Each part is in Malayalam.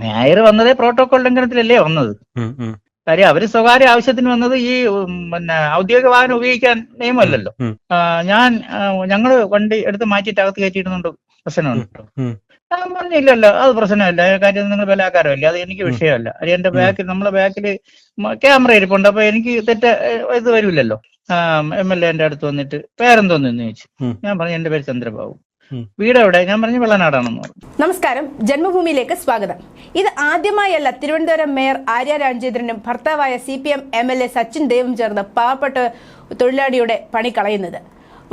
മേയർ വന്നതേ പ്രോട്ടോകോൾ ലംഘനത്തിലല്ലേ വന്നത്. കാര്യം അവർ സ്വകാര്യ ആവശ്യത്തിന് വന്നത് ഈ പിന്നെ ഔദ്യോഗിക വാഹനം ഉപയോഗിക്കാൻ നിയമമല്ലല്ലോ. ഞാൻ ഞങ്ങൾ വണ്ടി എടുത്ത് മാറ്റിയിട്ട് അകത്ത് കയറ്റിയിടുന്നുണ്ട്. പ്രശ്നമുണ്ടോ. പറഞ്ഞില്ലല്ലോ അത് പ്രശ്നമല്ല. കാര്യം നിങ്ങൾ ബലാകാരമല്ലേ അത് എനിക്ക് വിഷയമല്ല. അത് എന്റെ ബാക്കിൽ നമ്മളെ ബാക്കിൽ ക്യാമറ ഇരിപ്പുണ്ട്. അപ്പൊ എനിക്ക് തെറ്റ ഇത് വരില്ലല്ലോ. എം എൽ എന്റെ അടുത്ത് വന്നിട്ട് പേരെന്തോന്നു ചോദിച്ചു. ഞാൻ പറഞ്ഞു എന്റെ പേര് ചന്ദ്രബാബു. വീട് എവിടെ ഞാൻ പറഞ്ഞു വെള്ളനാടാണെന്ന് പറഞ്ഞു. നമസ്കാരം. ജന്മഭൂമിയിലേക്ക് സ്വാഗതം. ഇത് ആദ്യമായല്ല തിരുവനന്തപുരം മേയർ ആര്യ രാജേന്ദ്രനും ഭർത്താവായ C P M M L A Sachin ദേവും ചേർന്ന് പാവപ്പെട്ട തൊഴിലാളിയുടെ പണി കളയുന്നത്.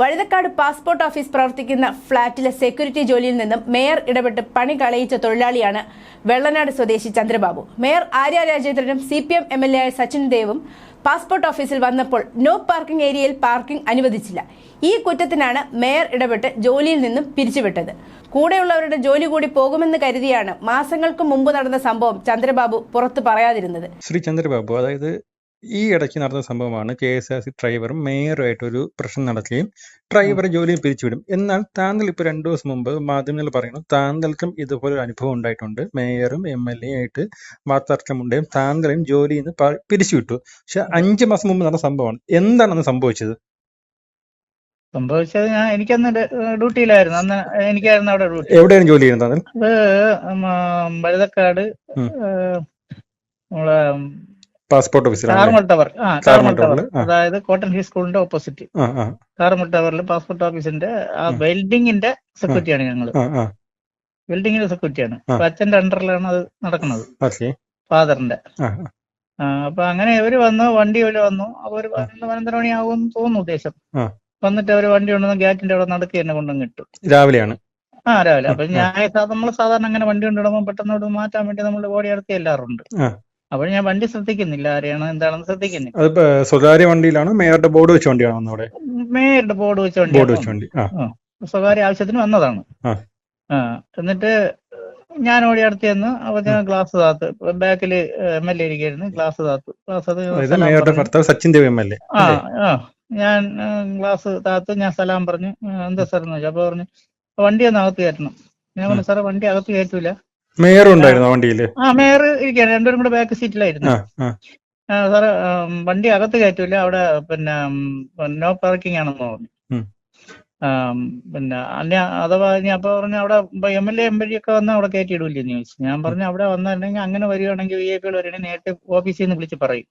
വഴുതക്കാട് പാസ്പോർട്ട് ഓഫീസ് പ്രവർത്തിക്കുന്ന ഫ്ളാറ്റിലെ സെക്യൂരിറ്റി ജോലിയിൽ നിന്നും മേയർ ഇടപെട്ട് പണി കളയിച്ച തൊഴിലാളിയാണ് വെള്ളനാട് സ്വദേശി Chandrababu. Mayor Arya രാജേന്ദ്രനും C P M M L A ആയ സച്ചിൻ ദേവും പാസ്പോർട്ട് ഓഫീസിൽ വന്നപ്പോൾ നോ പാർക്കിംഗ് ഏരിയയിൽ പാർക്കിംഗ് അനുവദിച്ചില്ല. ഈ കുറ്റത്തിനാണ് മേയർ ഇടപെട്ട് ജോലിയിൽ നിന്നും പിരിച്ചുവിട്ടത്. കൂടെയുള്ളവരുടെ ജോലി കൂടി പോകുമെന്ന് കരുതിയാണ് മാസങ്ങൾക്ക് മുമ്പ് നടന്ന സംഭവം ചന്ദ്രബാബു പുറത്തു പറയാതിരുന്നത്. ശ്രീ ചന്ദ്രബാബു അതായത് ഈ ഇടയ്ക്ക് നടന്ന സംഭവമാണ് കെ എസ് ആർ സി ഡ്രൈവറും മേയറുമായിട്ട് ഒരു പ്രശ്നം നടക്കുകയും ഡ്രൈവറെ ജോലിയിൽ പിരിച്ചുവിടും. എന്നാൽ താങ്കൾ ഇപ്പോൾ രണ്ടു ദിവസം മുമ്പ് മാധ്യമങ്ങൾ പറയുന്നു താങ്കൾക്കും ഇതുപോലെ ഒരു അനുഭവം ഉണ്ടായിട്ടുണ്ട്. മേയറും എം എൽ എ ആയിട്ട് വാർത്താർത്ഥമുണ്ടെയും താങ്കളെയും ജോലിയിൽ നിന്ന് പിരിച്ചുവിട്ടു. പക്ഷെ അഞ്ചു മാസം മുമ്പ് നടന്ന സംഭവമാണ്. എന്താണ് അന്ന് സംഭവിച്ചത്? സംഭവിച്ചത് ഞാൻ എനിക്കന്ന് ഡ്യൂട്ടിയിലായിരുന്നു. അന്ന് എനിക്കായിരുന്നു അവിടെ ഡ്യൂട്ടി. എവിടെയാണ് ജോലി ചെയ്യുന്നത് അത്. ഏ, നമ്മളെ പാസ്പോർട്ട് ഓഫീസിൽ കാർമൽ ടവർ. ആ കാർമൽ ടവർ. അതായത് കോട്ടൺ ഹിൽ സ്കൂളിന്റെ ഓപ്പോസിറ്റ്. കാർമൽ ടവറിൽ പാസ്പോർട്ട് ഓഫീസിന്റെ ആ ബിൽഡിങ്ങിന്റെ വെൽഡിങ്ങിന്റെ സെക്യൂരിറ്റിയാണ് ഞങ്ങൾ വെൽഡിങ്ങിന്റെ സെക്യൂരിറ്റിയാണ്. അച്ഛന്റെ അണ്ടറിലാണ് അത് നടക്കുന്നത്. ഫാദറിന്റെ. അപ്പൊ അങ്ങനെ ഇവർ വന്നു വണ്ടി ഇവർ വന്നു. അപ്പൊ ഒരു പതിനൊന്ന് പതിനൊന്നര മണിയാകുമെന്ന് തോന്നുന്നു ഉദ്ദേശം. വന്നിട്ട് അവർ വണ്ടി കൊണ്ടുവന്ന് ഗേറ്റിന്റെ അവിടെ നടക്കി എന്നെ കൊണ്ടുവന്ന് കിട്ടും രാവിലെയാണ്. ആ രാവിലെ. അപ്പൊ. ഞാൻ നമ്മൾ സാധാരണ അങ്ങനെ വണ്ടി കൊണ്ടിടുമ്പോൾ പെട്ടെന്ന് മാറ്റാൻ വേണ്ടി നമ്മൾ ബോഡി അടുത്ത് എല്ലാറുണ്ട് ആ. അപ്പോൾ ഞാൻ വണ്ടി ശ്രദ്ധിക്കുന്നില്ല ആരെയാണ് എന്താണെന്ന് ശ്രദ്ധിക്കുന്നില്ല. അതിപ്പോ സ്വകാര്യ വണ്ടിയിലാണ് മേയറുടെ ബോർഡ് വെച്ച വണ്ടിയാണ് അവിടെ മേയറുടെ ബോർഡ് വെച്ച വണ്ടി ബോർഡ് വെച്ച വണ്ടി സ്വകാര്യ ആവശ്യത്തിന് വന്നതാണ്. എന്നിട്ട് ഞാൻ ഓടി അടുത്ത് ചെന്ന് അപ്പൊ ഞാൻ ഗ്ലാസ് താത്ത് ബാക്കിൽ എം എൽ എ ഇരിക്കുന്നു ഗ്ലാസ് താത്തു. ഗ്ലാസ് അത് Sachin Dev M L A. ആ ഞാൻ ഗ്ലാസ് താത്ത് ഞാൻ സലാം പറഞ്ഞു. എന്താ സാർ എന്ന് അപ്പൊ പറഞ്ഞു വണ്ടി ഒന്ന് അകത്ത് കയറ്റണം. ഞാൻ പറഞ്ഞു സാറേ വണ്ടി അകത്ത് കയറ്റൂല. മേയറും ഉണ്ടായിരുന്നു ആ വണ്ടിയിൽ? ആ മേയർ ഇരിക്കുകയാണ്. രണ്ടുപേരും കൂടെ ബാക്ക് സീറ്റിലായിരുന്നു സാറ് വണ്ടി അകത്ത് കയറ്റൂല. അവിടെ പിന്നെ നോ പാർക്കിംഗ് ആണെന്ന് പറഞ്ഞു. പിന്നെ അല്ല അഥവാ ഇനി അപ്പൊ പറഞ്ഞ അവിടെ എം എൽ എ എം ഒക്കെ വന്നാൽ അവിടെ കയറ്റി ഇടൂലെന്ന് ചോദിച്ചു. ഞാൻ പറഞ്ഞു അവിടെ വന്നിട്ടുണ്ടെങ്കിൽ അങ്ങനെ വരികയാണെങ്കിൽ വി ഐ പികൾ വരികയാണെങ്കിൽ നേരിട്ട് ഓഫീസിൽ നിന്ന് വിളിച്ച് പറയും.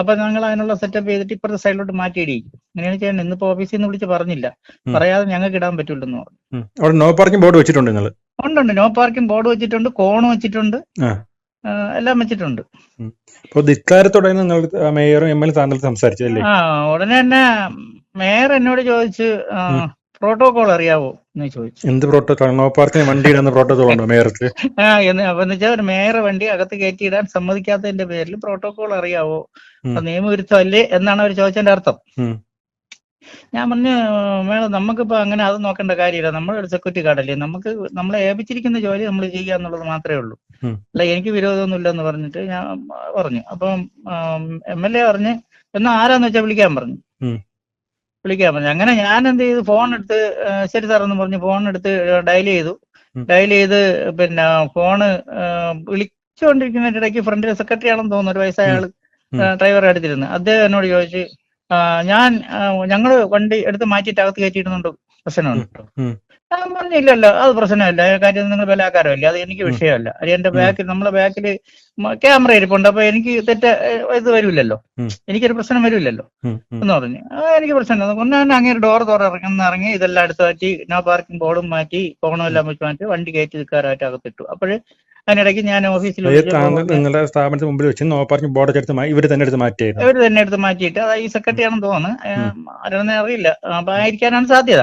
അപ്പൊ ഞങ്ങൾ അതിനുള്ള സെറ്റപ്പ് ചെയ്തിട്ട് ഇപ്പുറത്തെ സൈഡിലോട്ട് മാറ്റിയിടിക്കും. അങ്ങനെയാണ് ചെയ്യേണ്ടത് ഇന്നിപ്പോ ഓഫീസിൽ നിന്ന് വിളിച്ച് പറഞ്ഞില്ല. പറയാതെ ഞങ്ങൾക്ക് ഇടാൻ പറ്റൂലെന്ന് പറഞ്ഞു. അവിടെ നോ പാർക്കിംഗ് ബോർഡ് വെച്ചിട്ടുണ്ട് നിങ്ങൾ ഉണ്ടുണ്ട് നോ പാർക്കിംഗ് ബോർഡ് വെച്ചിട്ടുണ്ട് കോൺ വെച്ചിട്ടുണ്ട് എല്ലാം വെച്ചിട്ടുണ്ട്. ധിക്കാരത്തോടെ നിങ്ങൾ മേയറും എം എൽ എ താങ്കൾ സംസാരിച്ചു അല്ലേ? ആ ഉടനെ തന്നെ മേയർ എന്നോട് ചോദിച്ച്. പ്രോട്ടോകോൾ അറിയാവോ എന്ന് ചോദിച്ചു. എന്ത് പ്രോട്ടോകോൾ നോ പാർക്കിംഗ് വണ്ടി ഇടുന്ന പ്രോട്ടോകോൾ ഉണ്ടോ മേയർക്ക് ആ എന്ന് അപ്പൊ വെച്ചാൽ മേയർ വണ്ടി അകത്ത് കയറ്റിയിടാൻ സമ്മതിക്കാത്തതിന്റെ പേരിൽ പ്രോട്ടോകോൾ അറിയാവോ? നിയമവിരുദ്ധം അല്ലേ നിയമവിരുദ്ധമല്ലേ എന്നാണ് അവർ ചോദിച്ചതിന്റെ അർത്ഥം. ഞാൻ പറഞ്ഞു മേഡം നമുക്കിപ്പോ അങ്ങനെ അത് നോക്കേണ്ട കാര്യമില്ല. ഒരു സെക്യൂരിറ്റി ഗാർഡല്ലേ നമുക്ക് നമ്മളെ ഏൽപ്പിച്ചിരിക്കുന്ന ജോലി നമ്മൾ ചെയ്യുക എന്നുള്ളത് മാത്രമേ ഉള്ളൂ. അല്ല എനിക്ക് വിരോധമൊന്നുമില്ല എന്ന് പറഞ്ഞിട്ട് ഞാൻ പറഞ്ഞു. അപ്പം എം എൽ എ പറഞ്ഞ് എന്നാ ആരാന്ന് വെച്ചാൽ വിളിക്കാൻ പറഞ്ഞു. വിളിക്കാൻ പറഞ്ഞു. അങ്ങനെ ഞാൻ എന്ത് ചെയ്തു? ഫോൺ എടുത്ത് ശരി സാർ എന്ന് പറഞ്ഞു. ഫോൺ എടുത്ത് ഡയൽ ചെയ്തു. ഡയൽ ചെയ്ത് പിന്നെ ഫോണ് വിളിച്ചുകൊണ്ടിരിക്കുന്നതിന്റെ ഇടയ്ക്ക് ഫ്രണ്ടിലെ സെക്രട്ടറി ആണെന്ന് തോന്നുന്നു. ഒരു വയസ്സായ ആൾ. ഡ്രൈവർ അടുത്തിരുന്നു അദ്ദേഹം എന്നോട് ചോദിച്ചു ഞാൻ ഞങ്ങൾ വണ്ടി എടുത്ത് മാറ്റിയിട്ട് അകത്ത് കയറ്റിയിടുന്നുണ്ട്. പ്രശ്നമുണ്ടോ. ഞാൻ പറഞ്ഞില്ലല്ലോ അത് പ്രശ്നമല്ല. കാര്യം നിങ്ങൾ ബലാകാരമല്ലേ അത് എനിക്ക് വിഷയമല്ല. അത് എന്റെ. ബാക്കിൽ നമ്മളെ ബാക്കിൽ ക്യാമറ ഇരിപ്പുണ്ട്. അപ്പൊ എനിക്ക് തെറ്റ ഇത് വരില്ലല്ലോ. എനിക്കൊരു പ്രശ്നം വരില്ലല്ലോ. എന്ന് പറഞ്ഞു. ആ എനിക്ക് പ്രശ്നമില്ല. ഒന്നാണ് അങ്ങനെ ഡോർ തുറന്ന് ഇറങ്ങി ഇതെല്ലാം അടുത്ത് മാറ്റി നോ പാർക്കിംഗ് ബോർഡും മാറ്റി ഫോണും എല്ലാം വെച്ച് മാറ്റി വണ്ടി കയറ്റി നിൽക്കാറായിട്ട് അകത്തിട്ടു. അപ്പോഴ് അതിനിടയ്ക്ക് ഞാൻ ഓഫീസിൽ അതായത് നിങ്ങളുടെ സ്ഥാപനത്തിന് മുമ്പിൽ വെച്ച് നോ പാർക്കിംഗ് ബോർഡ് എടുത്ത് ഇവർ തന്നെ എടുത്ത് മാറ്റിയത് ഇവർ തന്നെ എടുത്ത് മാറ്റിയിട്ട് അത് ഈ സെക്രട്ടറി ആണെന്ന് തോന്നുന്നു. ആരാണെന്ന് അറിയില്ല. അപ്പൊ ആയിരിക്കാനാണ് സാധ്യത.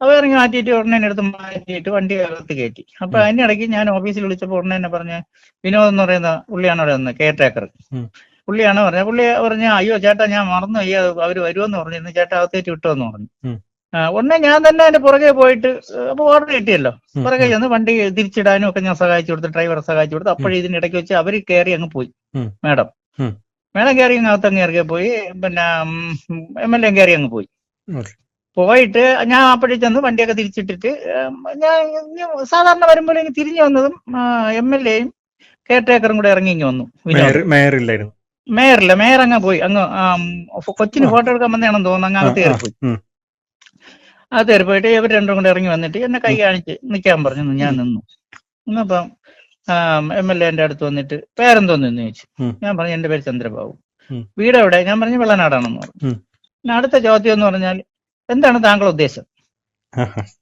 അപ്പൊ ഇറങ്ങി മാറ്റിയിട്ട് ഉടനെ എടുത്ത് മാറ്റിയിട്ട് വണ്ടി അകത്ത് കയറ്റി. അപ്പൊ. അതിനിടയ്ക്ക് ഞാൻ ഓഫീസിൽ വിളിച്ചപ്പോൾ ഉടനെ തന്നെ പറഞ്ഞ വിനോദ് എന്ന് പറയുന്ന പുള്ളിയാണ് അവിടെ വന്നത് കെയർ ടേക്കർ. പുള്ളിയാണ് പറഞ്ഞത്. പുള്ളി പറഞ്ഞ അയ്യോ ചേട്ടാ ഞാൻ മറന്നു അയ്യോ അവർ വരുമെന്ന് പറഞ്ഞിരുന്നു. ചേട്ടാ അകത്തേറ്റ് വിട്ടോന്ന് പറഞ്ഞു. ഉടനെ ഞാൻ തന്നെ അതിന്റെ പുറകെ പോയിട്ട് അപ്പൊ ഓർഡർ കിട്ടിയല്ലോ. പുറകെ ചെന്ന് വണ്ടി തിരിച്ചിടാനും ഒക്കെ ഞാൻ സഹായിച്ചു കൊടുത്തു ഡ്രൈവറെ സഹായിച്ചു കൊടുത്തു. അപ്പോഴേ ഇതിനിടയ്ക്ക് വെച്ച് അവർ കയറി അങ്ങ് പോയി. മാഡം. മേഡം കയറി അകത്ത് അങ്ങ് ഇറങ്ങി പോയി പിന്നെ എം എൽ എ കയറി അങ്ങ് പോയി. പോയിട്ട് ഞാൻ അപ്പോഴേ ചെന്ന് വണ്ടിയൊക്കെ തിരിച്ചിട്ടിട്ട് ഞാൻ സാധാരണ വരുമ്പോൾ തിരിഞ്ഞു വന്നതും എം എൽ എയും കെയർ ടേക്കറും കൂടെ ഇറങ്ങി ഇങ്ങ് വന്നു. മേയറില്ല മേയർ അങ്ങ് പോയി. അങ്ങ് കൊച്ചിന്. ഫോട്ടോ എടുക്കാൻ വന്നതാണെന്ന് തോന്നുന്നു അങ്ങ് അകത്ത് കയറി പോയി. ഉം. അകത്ത് കയറി പോയിട്ട് ഇവർ രണ്ടും കൂടെ ഇറങ്ങി വന്നിട്ട് എന്നെ കൈ കാണിച്ച് നിൽക്കാൻ പറഞ്ഞു. ഞാൻ നിന്നു. ഇന്നപ്പം എം എൽ എന്റെ അടുത്ത് വന്നിട്ട് പേരെന്തോ എന്ന് ചോദിച്ചു. ഞാൻ പറഞ്ഞു എന്റെ പേര് ചന്ദ്രബാബു. വീട് എവിടെ ഞാൻ പറഞ്ഞു വെള്ളനാടാണെന്ന് പറഞ്ഞു. പിന്നെ അടുത്ത ചോദ്യം എന്ന് പറഞ്ഞാൽ എന്താണ് താങ്കളുടെ ഉദ്ദേശം?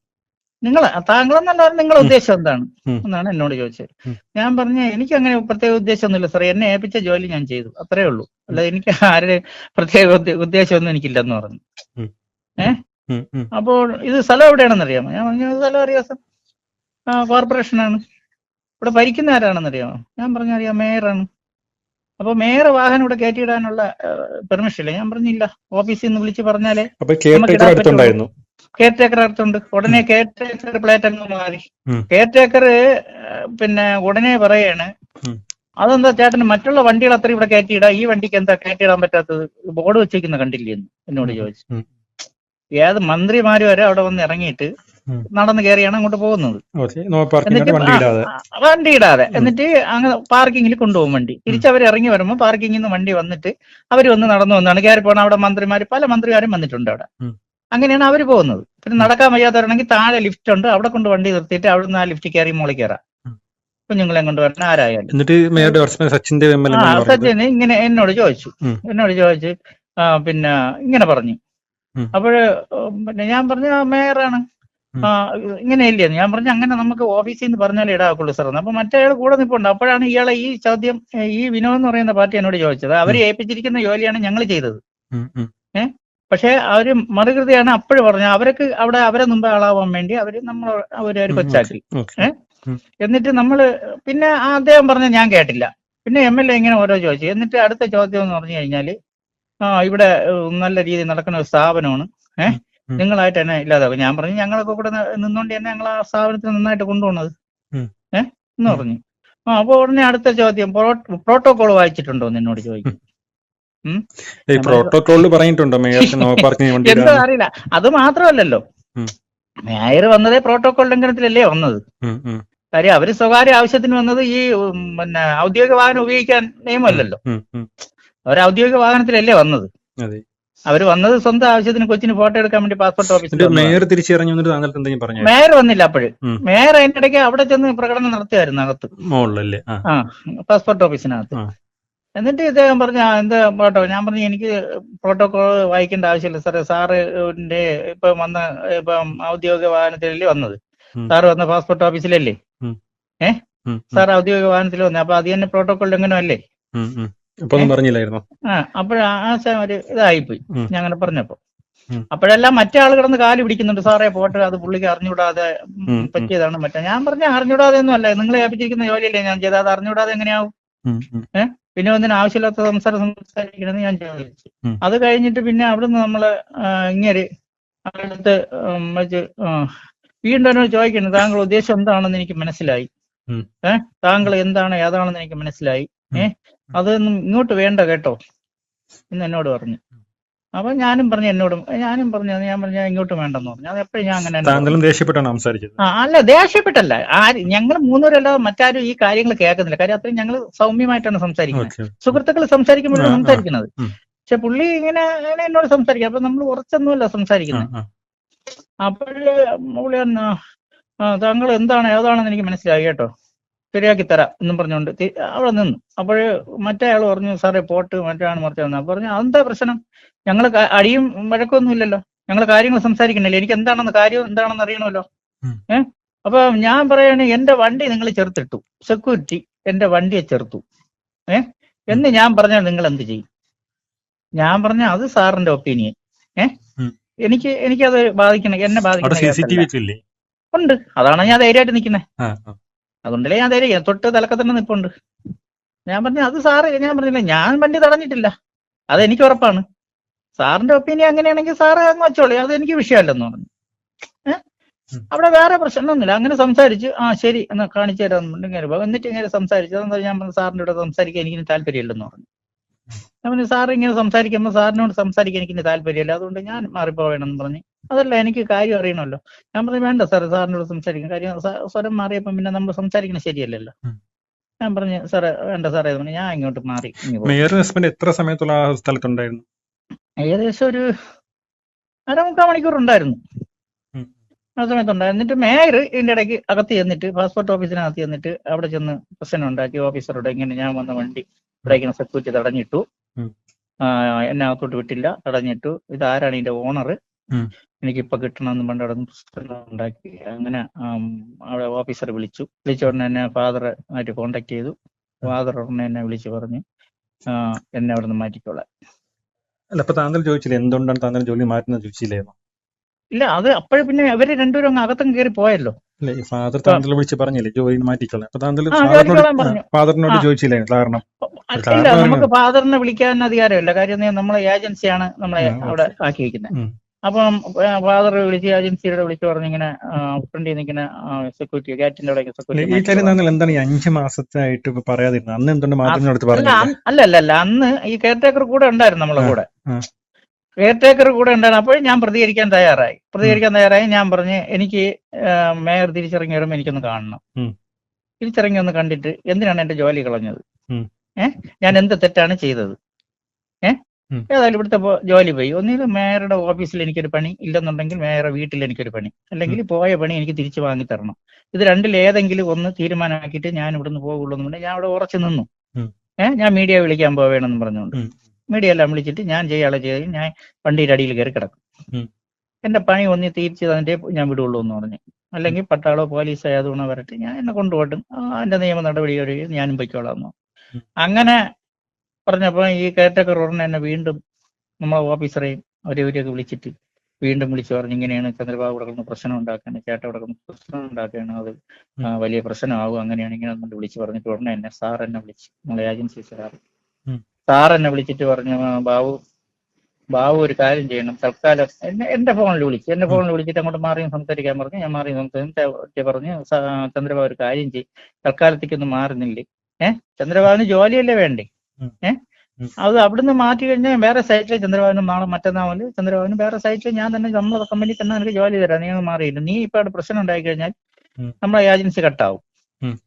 നിങ്ങൾ താങ്കളെന്നല്ല നിങ്ങളുടെ ഉദ്ദേശം എന്താണ്? എന്നാണ് എന്നോട് ചോദിച്ചത്. ഞാൻ പറഞ്ഞ എനിക്ക് അങ്ങനെ പ്രത്യേക ഉദ്ദേശമൊന്നുമില്ല സാറേ. എന്നെ ഏൽപ്പിച്ച ജോലി ഞാൻ ചെയ്തു. അത്രേ ഉള്ളൂ. അല്ല എനിക്ക് ആരുടെ പ്രത്യേക ഉദ്ദേശം ഉദ്ദേശമൊന്നും എനിക്കില്ലെന്ന് പറഞ്ഞു. ഉം. അപ്പോൾ ഇത് സ്ഥലം എവിടെയാണെന്ന് അറിയാമോ ഞാൻ പറഞ്ഞു "ഇത് സ്ഥലം അറിയാം സർ. ആ കോർപ്പറേഷനാണ്. ഇവിടെ ഭരിക്കുന്ന ആരാണെന്ന് അറിയാമോ ഞാൻ പറഞ്ഞു അറിയാം മേയറാണ്. അപ്പൊ മേയർ വാഹനം ഇവിടെ കയറ്റിയിടാനുള്ള പെർമിഷൻ ഇല്ല. ഞാൻ പറഞ്ഞില്ല ഓഫീസിൽ നിന്ന് വിളിച്ച് പറഞ്ഞാലേ കെയർ ടേക്കർ അടുത്തുണ്ട്. ഉടനെ കെയർ ടേക്കർ പ്ലേറ്റ് അങ്ങ് മാറി. കേറ്റേക്കർ കെയർ ടേക്കർ പിന്നെ ഉടനെ പറയാണ് അതെന്താ ചേട്ടന് മറ്റുള്ള വണ്ടികൾ അത്ര ഇവിടെ കയറ്റിയിടാം? ഈ വണ്ടിക്ക് എന്താ കയറ്റിയിടാൻ പറ്റാത്തത്? ബോർഡ് വെച്ചിരിക്കുന്ന കണ്ടില്ലേ എന്ന്? എന്നോട് ചോദിച്ചു. ഏത് മന്ത്രിമാര് വരെ അവിടെ വന്ന് ഇറങ്ങിയിട്ട് നടന്നു കയറിയാണ് അങ്ങോട്ട് പോകുന്നത്. വണ്ടി ഇടാതെ. എന്നിട്ട് അങ്ങനെ പാർക്കിങ്ങിൽ കൊണ്ടുപോകും വണ്ടി. തിരിച്ചവർ ഇറങ്ങി വരുമ്പോൾ പാർക്കിങ്ങിൽ നിന്ന് വണ്ടി വന്നിട്ട് അവർ വന്ന് നടന്നു വന്നാണ്. കയറി പോകണം അവിടെ മന്ത്രിമാർ പല മന്ത്രിമാരും വന്നിട്ടുണ്ട് അവിടെ. അങ്ങനെയാണ് അവർ പോകുന്നത്. പിന്നെ നടക്കാൻ വയ്യാത്തവരാണെങ്കിൽ താഴെ ലിഫ്റ്റ് ഉണ്ട്. അവിടെ കൊണ്ട് വണ്ടി നിർത്തിയിട്ട് അവിടെ നിന്ന് ആ ലിഫ്റ്റ് കയറി മോളിൽ കയറാം. കുഞ്ഞുങ്ങളെ കൊണ്ടുവരണം ആരായാലും. സച്ചിൻ ഇങ്ങനെ എന്നോട് ചോദിച്ചു. എന്നോട് ചോദിച്ചു പിന്നെ ഇങ്ങനെ പറഞ്ഞു. അപ്പോഴ് പിന്നെ ഞാൻ പറഞ്ഞ "ആ, മേയറാണ് ഇങ്ങനെയല്ലേ? ഞാൻ പറഞ്ഞ അങ്ങനെ നമുക്ക് ഓഫീസിൽ നിന്ന് പറഞ്ഞാലേ ഇടാക്കുള്ളൂ സാർ. അപ്പൊ മറ്റേ ആൾ കൂടെ നിൽപ്പുണ്ട് അപ്പോഴാണ് ഇയാളെ ഈ ചോദ്യം ഈ വിനോദ് എന്ന് പറയുന്ന പാർട്ടി എന്നോട് ചോദിച്ചത്. അവർ ഏൽപ്പിച്ചിരിക്കുന്ന ജോലിയാണ് ഞങ്ങൾ ചെയ്തത്. പക്ഷേ അവർ മറുകൃതിയാണ് അപ്പോഴും പറഞ്ഞത്. അവർക്ക് അവിടെ അവരെ മുമ്പ് ആളാവാൻ വേണ്ടി അവർ നമ്മൾ അവരെ ഒരു കൊച്ചാക്കി. എന്നിട്ട് നമ്മൾ പിന്നെ അദ്ദേഹം പറഞ്ഞ ഞാൻ കേട്ടില്ല. പിന്നെ എം എൽ എ ഇങ്ങനെ ഓരോ ചോദിച്ചു. എന്നിട്ട് അടുത്ത ചോദ്യം എന്ന് പറഞ്ഞു കഴിഞ്ഞാൽ ആ ഇവിടെ നല്ല രീതിയിൽ നടക്കുന്ന ഒരു സ്ഥാപനമാണ്. ഏഹ് നിങ്ങളായിട്ട് തന്നെ ഇല്ലാതാവും. ഞാൻ പറഞ്ഞു ഞങ്ങളൊക്കെ കൂടെ നിന്നുകൊണ്ട് തന്നെ ഞങ്ങൾ ആ സ്ഥാപനത്തിൽ നന്നായിട്ട് കൊണ്ടുപോകുന്നത്. ഏഹ് എന്ന് പറഞ്ഞു. ആ അപ്പൊ ഉടനെ അടുത്ത ചോദ്യം പ്രോട്ടോകോൾ വായിച്ചിട്ടുണ്ടോ എന്ന് എന്നോട് ചോദിക്കും. പ്രോട്ടോകോളിൽ പറഞ്ഞിട്ടുണ്ടോ എന്തോ അറിയില്ല. അത് മാത്രമല്ലല്ലോ. മേയർ വന്നതേ പ്രോട്ടോകോൾ ലംഘനത്തിലല്ലേ വന്നത്. കാര്യം അവർ സ്വകാര്യ ആവശ്യത്തിന് വന്നത് ഈ പിന്നെ ഔദ്യോഗിക വാഹനം ഉപയോഗിക്കാൻ നിയമമല്ലല്ലോ. അവർ ഔദ്യോഗിക വാഹനത്തിലല്ലേ വന്നത്? അവർ വന്നത് സ്വന്തം ആവശ്യത്തിന് കൊച്ചിന് ഫോട്ടോ എടുക്കാൻ വേണ്ടി പാസ്പോർട്ട് ഓഫീസിൽ വന്നതാണ്. മേയർ തിരിച്ചിറങ്ങി വന്നിട്ട് താങ്കൾക്ക് എന്തെങ്കിലും പറഞ്ഞു മേയർ വന്നില്ല അപ്പോഴ്. മേയർ അതിന്റെ ഇടയ്ക്ക് അവിടെ ചെന്ന് പ്രകടനം നടത്തിയായിരുന്നു അകത്ത്. ആ. പാസ്പോർട്ട് ഓഫീസിനകത്ത്. എന്നിട്ട് ഇദ്ദേഹം പറഞ്ഞു "ആ, എന്താ ഫോട്ടോ ഞാൻ പറഞ്ഞു എനിക്ക് പ്രോട്ടോകോൾ വായിക്കേണ്ട ആവശ്യമില്ല. സാറേ സാറിന്റെ ഇപ്പൊ വന്ന ഇപ്പം ഔദ്യോഗിക വാഹനത്തിലല്ലേ വന്നത്. സാറ് വന്ന പാസ്പോർട്ട് ഓഫീസിലല്ലേ ഉം. സാർ ഔദ്യോഗിക വാഹനത്തിൽ വന്നത് അപ്പൊ അത് തന്നെ പ്രോട്ടോകോൾ എങ്ങനെയല്ലേ പറഞ്ഞില്ലായിരുന്നോ? ആ അപ്പോഴ ഒരു ഇതായിപ്പോയി. ഞാൻ അങ്ങനെ പറഞ്ഞപ്പോ. അപ്പോഴെല്ലാം മറ്റേ ആൾ കിടന്ന് കാൽ പിടിക്കുന്നുണ്ട്. സാറേ പോട്ടെ അത് പുള്ളിക്ക് അറിഞ്ഞൂടാതെ. പറ്റിയതാണ് മറ്റേ. ഞാൻ പറഞ്ഞ അറിഞ്ഞൂടാതെ ഒന്നും അല്ല. നിങ്ങളെ ഏൽപ്പിച്ചിരിക്കുന്ന ജോലിയല്ലേ ഞാൻ ചെയ്തത്? അത് അറിഞ്ഞൂടാതെ എങ്ങനെയാവും? ഉം. പിന്നെ ഒന്നിനും ആവശ്യമില്ലാത്ത സംസാരം സംസാരിക്കണമെന്ന് ഞാൻ ചോദിച്ചു. അത് കഴിഞ്ഞിട്ട് പിന്നെ അവിടുന്ന് നമ്മൾ ഇങ്ങനെ അടുത്ത് വെച്ച് വീണ്ടും എന്നോട് ചോദിക്കുന്നു താങ്കൾ ഉദ്ദേശം എന്താണെന്ന് എനിക്ക് മനസ്സിലായി. ഏഹ് താങ്കൾ എന്താണ് ഏതാണെന്ന് എനിക്ക് മനസ്സിലായി. ഏഹ് അതൊന്നും ഇങ്ങോട്ട് വേണ്ട കേട്ടോ. എന്ന് എന്നോട് പറഞ്ഞു. അപ്പൊ ഞാനും പറഞ്ഞു എന്നോടും ഞാനും പറഞ്ഞു ഞാൻ പറഞ്ഞു "ഞാൻ ഇങ്ങോട്ട് വേണ്ടെന്ന് പറഞ്ഞു. അത് എപ്പോഴും ഞാൻ അങ്ങനെ. താങ്കളും ദേഷ്യപ്പെട്ടാണ് സംസാരിച്ചത്? ആ അല്ല ദേഷ്യപ്പെട്ടല്ല. ആര് ഞങ്ങൾ മൂന്നൂരല്ലാതെ മറ്റാരും ഈ കാര്യങ്ങൾ കേൾക്കുന്നില്ല. കാര്യം അത്രയും ഞങ്ങൾ സൗമ്യമായിട്ടാണ് സംസാരിക്കുന്നത്. സുഹൃത്തുക്കൾ സംസാരിക്കുമ്പോഴാണ്. സംസാരിക്കുന്നത്. പക്ഷെ പുള്ളി ഇങ്ങനെ ഇങ്ങനെ എന്നോട് സംസാരിക്കും. അപ്പൊ നമ്മൾ ഉറച്ചൊന്നുമല്ല സംസാരിക്കുന്നത്. അപ്പോഴേ അപ്പോഴ് പുള്ളി എന്നാ താങ്കൾ എന്താണ് ഏതാണെന്ന് എനിക്ക് മനസ്സിലായി കേട്ടോ. ശരിയാക്കി തരാം എന്നും പറഞ്ഞുകൊണ്ട് അവിടെ നിന്നു. അപ്പോഴ് മറ്റേ ആൾ പറഞ്ഞു സാറേ പോട്ട് മറ്റേ ആണ് മറിച്ച് വന്നത്. പറഞ്ഞു അതെന്താ പ്രശ്നം? ഞങ്ങൾ അടിയും വഴക്കൊന്നും ഇല്ലല്ലോ. ഞങ്ങൾ കാര്യങ്ങൾ സംസാരിക്കണില്ല എനിക്ക് എന്താണെന്ന് കാര്യം എന്താണെന്ന് അറിയണമല്ലോ. ഏഹ് അപ്പൊ ഞാൻ പറയാണ് എന്റെ വണ്ടി നിങ്ങൾ ചെറുത്തിട്ടു. സെക്യൂരിറ്റി എന്റെ വണ്ടിയെ ചെറുത്തു. ഏഹ് എന്ന് ഞാൻ പറഞ്ഞാൽ നിങ്ങൾ എന്ത് ചെയ്യും? ഞാൻ പറഞ്ഞ അത് സാറിന്റെ ഒപ്പീനിയൻ. ഏഹ്. എനിക്ക് എനിക്കത് ബാധിക്കണം എന്നെ ബാധിക്കണം ഉണ്ട്. അതാണ് ഞാൻ ധൈര്യമായിട്ട് നിൽക്കുന്നത്. അതുകൊണ്ടല്ലേ ഞാൻ ധൈര്യം തൊട്ട് തലക്കത്തന്നെ നിൽപ്പുണ്ട് ഞാൻ പറഞ്ഞു അത് സാറ് ഞാൻ പറഞ്ഞില്ല ഞാൻ വണ്ടി തടഞ്ഞിട്ടില്ല. അത് എനിക്ക് ഉറപ്പാണ്. സാറിന്റെ ഒപ്പീനിയൻ അങ്ങനെയാണെങ്കിൽ സാറ് അങ്ങ് വെച്ചോളൂ അത് എനിക്ക് വിഷയമല്ലെന്ന് പറഞ്ഞു. ഏഹ് അവിടെ വേറെ പ്രശ്നമൊന്നുമില്ല. അങ്ങനെ സംസാരിച്ച്. ആ ശരി എന്നാ കാണിച്ചു തരാം. ഇങ്ങനെ പോകും. എന്നിട്ട് ഇങ്ങനെ സംസാരിച്ചു. അതെന്താ ഞാൻ പറഞ്ഞു സാറിന്റെ കൂടെ സംസാരിക്കാൻ എനിക്ക് താല്പര്യമില്ലെന്ന് പറഞ്ഞു. ഞാൻ പറഞ്ഞു സാർ ഇങ്ങനെ സംസാരിക്കുമ്പോൾ സാറിനോട് സംസാരിക്കാൻ എനിക്ക് താല്പര്യമില്ല. അതുകൊണ്ട് ഞാൻ മാറിപ്പോവേണമെന്ന് പറഞ്ഞു. അതല്ല എനിക്ക് കാര്യം അറിയണമല്ലോ. ഞാൻ പറഞ്ഞു വേണ്ട സാറേ സാറിനോട് സംസാരിക്കും. കാര്യം സ്വരം മാറിയപ്പോ പിന്നെ നമ്മൾ സംസാരിക്കണം ശരിയല്ലല്ലോ. ഞാൻ പറഞ്ഞു സാറേ വേണ്ട സാറേ പറഞ്ഞു. ഞാൻ ഇങ്ങോട്ട് മാറി ഹസ്ബൻഡ് എത്ര സമയത്തുള്ള ആ സ്ഥലത്തുണ്ടായിരുന്നു? ഏകദേശം ഒരു അരമുക്കാൽ മണിക്കൂർ ഉണ്ടായിരുന്നു. ആ സമയത്തുണ്ടായിരുന്നു. എന്നിട്ട് മേയർ ഇതിന്റെ ഇടയ്ക്ക് അകത്ത് ചെന്നിട്ട് പാസ്പോർട്ട് ഓഫീസിനകത്ത് ചെന്നിട്ട് അവിടെ ചെന്ന് പ്രശ്നം ഉണ്ടാക്കി. ഓഫീസറോട് ഇങ്ങനെ ഞാൻ വന്ന വണ്ടി ഇവിടെ ഇങ്ങനെ സെക്യൂരിറ്റി തടഞ്ഞിട്ടു. എന്നെ അകത്തോട്ട് വിട്ടില്ല. തടഞ്ഞിട്ടു ഇത് ആരാണ് ഇതിന്റെ ഓണർ ഉം. കിട്ടണം എന്ന് പണ്ട് അവിടെ നിന്ന് പ്രശ്നം ഉണ്ടാക്കി. അങ്ങനെ അവിടെ ഓഫീസർ വിളിച്ചു. വിളിച്ച ഉടനെ എന്നെ ഫാദർ ആയിട്ട് കോണ്ടാക്ട് ചെയ്തു. ഫാദർ ഉടനെ എന്നെ വിളിച്ചു പറഞ്ഞു എന്നെ അവിടെ നിന്ന് മാറ്റിക്കോളാം അല്ല അപ്പൊ താങ്കൾ ചോദിച്ചില്ലേ എന്തുകൊണ്ടാണ് താങ്കൾ ജോലി മാറ്റുന്നത് ചോദിച്ചില്ലായിരുന്നു ഇല്ല അത് അപ്പോഴും പിന്നെ ഇവർ രണ്ടുപേരും അങ്ങ് അകത്തും കയറി പോയല്ലോ. ഫാദർ വിളിച്ച് പറഞ്ഞില്ലേ ജോലി മാറ്റിക്കോളാം അപ്പൊ താങ്കൾ ആ, ഫാദറിനോട്. ചോദിച്ചില്ലായിരുന്നു കാരണം? നമുക്ക് ഫാദറിനെ വിളിക്കാൻ അധികാരമില്ല. കാര്യം നമ്മളെ ഏജൻസിയാണ് നമ്മളെ അവിടെ ആക്കി വെക്കുന്നത്. അപ്പം ഫാദർ വിളിച്ച് ഏജൻസിയുടെ വിളിച്ച് പറഞ്ഞു ഇങ്ങനെ ഫ്രണ്ടിൽ ഇങ്ങനെ സെക്യൂരിറ്റി ഗേറ്റിന്റെ അവിടെ സെക്യൂരിറ്റി ഈ കാര്യം താങ്കൾ എന്താണ് ഈ അഞ്ച് മാസത്തായിട്ട് പറയാതിരുന്നത്? അന്ന് എന്തുകൊണ്ട് മാധ്യമങ്ങളടുത്ത് അടുത്ത് അന്ന്- അല്ല അല്ല അല്ല അന്ന് ഈ കെയർ ടേക്കർ കൂടെ ഉണ്ടായിരുന്നു നമ്മളെ കൂടെ. ആ. കെയർ ടേക്കർ കൂടെ ഉണ്ടായിരുന്നു. അപ്പോൾ ഞാൻ പ്രതികരിക്കാൻ തയ്യാറായി. പ്രതികരിക്കാൻ തയ്യാറായി. ഞാൻ പറഞ്ഞ് എനിക്ക് മേയർ തിരിച്ചിറങ്ങി വരുമ്പോൾ എനിക്കൊന്ന് കാണണം. തിരിച്ചിറങ്ങി ഒന്ന് കണ്ടിട്ട് എന്തിനാണ് എന്റെ ജോലി കളഞ്ഞത്? ഏഹ് ഞാൻ എന്ത് തെറ്റാണ് ചെയ്തത്? ഏ? ഉം. ഏതായാലും ഇവിടുത്തെ ജോലി പോയി. ഒന്നിലും മേയറുടെ ഓഫീസിൽ എനിക്കൊരു പണി ഇല്ലെന്നുണ്ടെങ്കിൽ മേയറെ വീട്ടിൽ എനിക്കൊരു പണി. അല്ലെങ്കിൽ പോയ പണി എനിക്ക് തിരിച്ചു വാങ്ങി തരണം. ഇത് രണ്ടിൽ ഏതെങ്കിലും ഒന്ന് തീരുമാനമാക്കിയിട്ട് ഞാൻ ഇവിടുന്ന് പോകുള്ളൂ എന്നുണ്ടെങ്കിൽ ഞാൻ അവിടെ ഉറച്ചു നിന്നു. ഏഹ് ഞാൻ മീഡിയ വിളിക്കാൻ പോവേണമെന്ന് പറഞ്ഞുകൊണ്ട്. മീഡിയ എല്ലാം വിളിച്ചിട്ട് ഞാൻ ചെയ്യാളെ ചെയ്ത് ഞാൻ വണ്ടിയുടെ അടിയിൽ കയറി കിടക്കും. എന്റെ പണി ഒന്നി തീർച്ച് തന്നിട്ടേ ഞാൻ വിടുള്ളൂ എന്ന് പറഞ്ഞു. അല്ലെങ്കിൽ പട്ടാളോ പോലീസോ ഏതുകൊണ്ടോ വരട്ടെ ഞാൻ എന്നെ കൊണ്ടുപോട്ടും. ആ, എന്റെ നിയമ നടപടി ഞാനും പൊയ്ക്കോളാം അങ്ങനെ പറഞ്ഞപ്പോ ഈ കെയർടേക്കർ ഉടനെ തന്നെ വീണ്ടും നമ്മളെ ഓഫീസറെയും അവരെവരെയൊക്കെ വിളിച്ചിട്ട് വീണ്ടും വിളിച്ചു പറഞ്ഞു ഇങ്ങനെയാണ് ചന്ദ്രബാബു കിടക്കുന്ന പ്രശ്നം ഉണ്ടാക്കുകയാണ് ചേട്ട കിടക്കുന്ന പ്രശ്നം ഉണ്ടാക്കുകയാണ് അത് വലിയ പ്രശ്നമാകും അങ്ങനെയാണ് ഇങ്ങനെ ഒന്നും വിളിച്ച് പറഞ്ഞിട്ട് ഉടനെ എന്നെ സാർ എന്നെ വിളിച്ചു നമ്മളെ ഏജൻസി സാർ സാർ എന്നെ വിളിച്ചിട്ട് പറഞ്ഞു ബാബു ബാബു ഒരു കാര്യം ചെയ്യണം തൽക്കാലം എന്നെ എന്റെ ഫോണിൽ വിളിച്ചു എന്റെ ഫോണിൽ വിളിച്ചിട്ട് അങ്ങോട്ട് മാറിയും സംസാരിക്കാൻ പറഞ്ഞു ഞാൻ മാറിയും സംസാരിച്ചു പറഞ്ഞു "സാ- ചന്ദ്രബാബു ഒരു കാര്യം ചെയ്യും തൽക്കാലത്തേക്കൊന്നും മാറുന്നില്ലേ? ഏഹ് ചന്ദ്രബാബുവിന് ജോലിയല്ലേ വേണ്ടേ. ഏഹ്. അത് അവിടുന്ന് മാറ്റി കഴിഞ്ഞാൽ വേറെ സൈറ്റിൽ ചന്ദ്രബാബുനും നാളെ മറ്റന്നാൾ ചന്ദ്രബാബുനും വേറെ സൈറ്റിൽ ഞാൻ തന്നെ നമ്മളെ കമ്പനി തന്നെ നിനക്ക് ജോലി തരാം. നീ ഒന്നും മാറിയില്ല നീ ഇപ്പൊ അവിടെ പ്രശ്നം ഉണ്ടായി കഴിഞ്ഞാൽ. നമ്മളെ ഏജൻസി കട്ടാവും.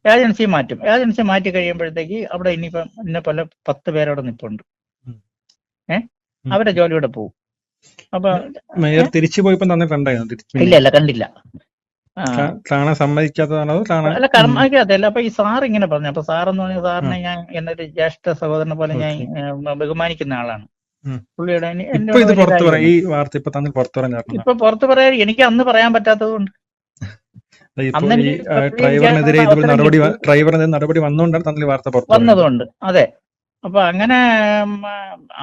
ഏജൻസി മാറ്റും. ഏജൻസി മാറ്റി കഴിയുമ്പോഴത്തേക്ക് അവിടെ ഇനിയിപ്പം ഇന്ന പോലെ പത്ത് പേരവിടെ നിപ്പുണ്ട്. ഏ? ഏഹ് ഉം. അവരെ ജോലിയോടെ പോവും. അപ്പൊ മേയർ തിരിച്ചു പോയപ്പോ ഇല്ല ഇല്ല കണ്ടില്ല. കാണാൻ സമ്മതിക്കാത്തതാണോ അല്ല കർമ്മയ്ക്കകത്തല്ല അപ്പൊ ഈ സാർ ഇങ്ങനെ പറഞ്ഞു. അപ്പൊ സാർ എന്ന് പറഞ്ഞ സാറിനെ ഞാൻ എന്നൊരു ജ്യേഷ്ഠ സഹോദരനെ പോലെ ഞാൻ ബഹുമാനിക്കുന്ന ആളാണ്. പുള്ളിയുടെ ഈ വാർത്ത ഇപ്പൊ തന്നെ പുറത്തു പറയാൻ കാരണം ഇപ്പൊ പുറത്ത് പറയാൻ എനിക്ക് അന്ന് പറയാൻ പറ്റാത്തത് കൊണ്ട്. ഡ്രൈവറിനെതിരെ ഇതുപോലെ നടപടി ഡ്രൈവറിനെതിരെ നടപടി വന്നുകൊണ്ടാണ് തന്നെ വാർത്ത പുറത്തു വന്നതുകൊണ്ട്. അതെ. അപ്പൊ അങ്ങനെ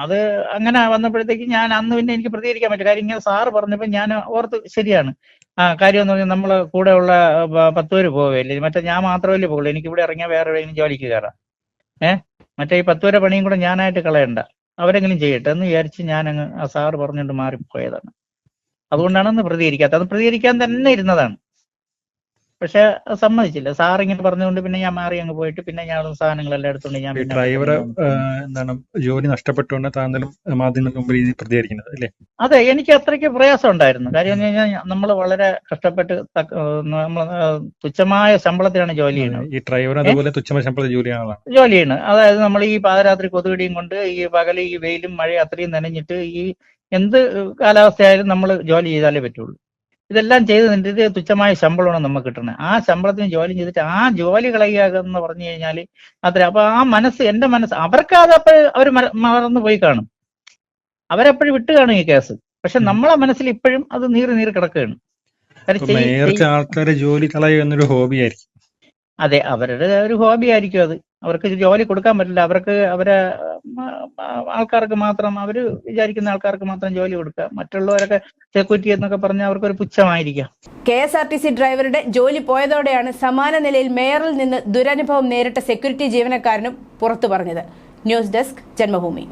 അത് അങ്ങനെ വന്നപ്പോഴത്തേക്ക് ഞാൻ അന്ന് പിന്നെ എനിക്ക് പ്രതികരിക്കാൻ പറ്റും കാര്യം ഇങ്ങനെ സാറ് പറഞ്ഞപ്പോ ഞാൻ ഓർത്ത് ശരിയാണ്. ആ കാര്യം എന്ന് പറഞ്ഞാൽ നമ്മൾ കൂടെ ഉള്ള പത്ത് പേര് പോവുകയല്ലേ? മറ്റേ ഞാൻ മാത്രമല്ലേ പോകുള്ളൂ എനിക്ക് ഇവിടെ ഇറങ്ങിയാൽ വേറെ എവിടെയെങ്കിലും ജോലിക്ക് കയറാം ഏഹ് മറ്റേ ഈ പത്ത് പേരെ പണിയും കൂടെ ഞാനായിട്ട് കളയണ്ട. അവരെങ്കിലും ചെയ്യട്ടെ എന്ന് വിചാരിച്ച് ഞാൻ അങ്ങ് സാറ് പറഞ്ഞുകൊണ്ട് മാറിപ്പോയതാണ്. അതുകൊണ്ടാണ് അന്ന് പ്രതികരിക്കാത്തത്. അത് പ്രതികരിക്കാൻ തന്നെ ഇരുന്നതാണ്. പക്ഷെ സമ്മതിച്ചില്ല. സാർ ഇങ്ങനെ പറഞ്ഞുകൊണ്ട് പിന്നെ ഞാൻ മാറി അങ്ങ് പോയിട്ട് പിന്നെ ഞാൻ സാധനങ്ങളെല്ലാം എടുത്തുകൊണ്ട് ഞാൻ ഡ്രൈവർ ഡ്രൈവറെ എന്താണ് ജോലി നഷ്ടപ്പെട്ടുകൊണ്ട് താങ്കളും മാധ്യമങ്ങൾക്ക് മുമ്പിൽ പ്രതികരിക്കുന്നത് അല്ലേ? അതെ എനിക്ക് അത്രയ്ക്ക് പ്രയാസം ഉണ്ടായിരുന്നു. കാര്യം എന്ന് കഴിഞ്ഞാൽ നമ്മൾ വളരെ കഷ്ടപ്പെട്ട് നമ്മൾ തുച്ഛമായ ശമ്പളത്തിലാണ് ജോലി ചെയ്യുന്നത്. ഈ ഡ്രൈവർ അതുപോലെ തുച്ഛമായ ശമ്പള ജോലിയാണ് ജോലി ചെയ്യുന്നത്. അതായത് നമ്മൾ ഈ പാതരാത്രി കൊതുകടിയും കൊണ്ട് ഈ പകൽ ഈ വെയിലും മഴയും അത്രയും നനഞ്ഞിട്ട് ഈ എന്ത് കാലാവസ്ഥയായാലും നമ്മൾ ജോലി ചെയ്താലേ പറ്റുള്ളൂ. ഇതെല്ലാം ചെയ്ത് നിന്റെ തുച്ഛമായ ശമ്പളമാണ് നമുക്ക് കിട്ടുന്നത് ആ ശമ്പളത്തിന് ജോലി ചെയ്തിട്ട് ആ ജോലി കളയുക എന്ന് പറഞ്ഞു കഴിഞ്ഞാൽ അത്ര അപ്പൊ ആ മനസ്സ് എന്റെ മനസ്സ് അവർക്ക് അത് അപ്പോൾ അവർ മറന്നു പോയി കാണും. അവരെപ്പോഴും വിട്ടു കാണും ഈ കേസ്. പക്ഷെ നമ്മളെ മനസ്സിൽ ഇപ്പോഴും അത് നീറി നീറി കിടക്കുകയാണ്. ആൾക്കാരെ ജോലി കളയുക എന്നൊരു ഹോബി അതെ അവരുടെ ഒരു ഹോബി ആയിരിക്കും അത്. അവർക്ക് ജോലി കൊടുക്കാൻ പറ്റില്ല. അവർക്ക് അവരെ ആൾക്കാർക്ക് മാത്രം അവർ വിചാരിക്കുന്ന ആൾക്കാർക്ക് മാത്രം ജോലി കൊടുക്കുക. മറ്റുള്ളവരൊക്കെ സെക്യൂരിറ്റി എന്നൊക്കെ പറഞ്ഞാൽ അവർക്ക് ഒരു പുച്ഛമായിരിക്കാം. K S R T C ഡ്രൈവറുടെ ജോലി പോയതോടെയാണ് സമാന നിലയിൽ മേയറിൽ നിന്ന് ദുരനുഭവം നേരിട്ട സെക്യൂരിറ്റി ജീവനക്കാരനും പുറത്തു പറഞ്ഞത്. News desk Janmabhumi.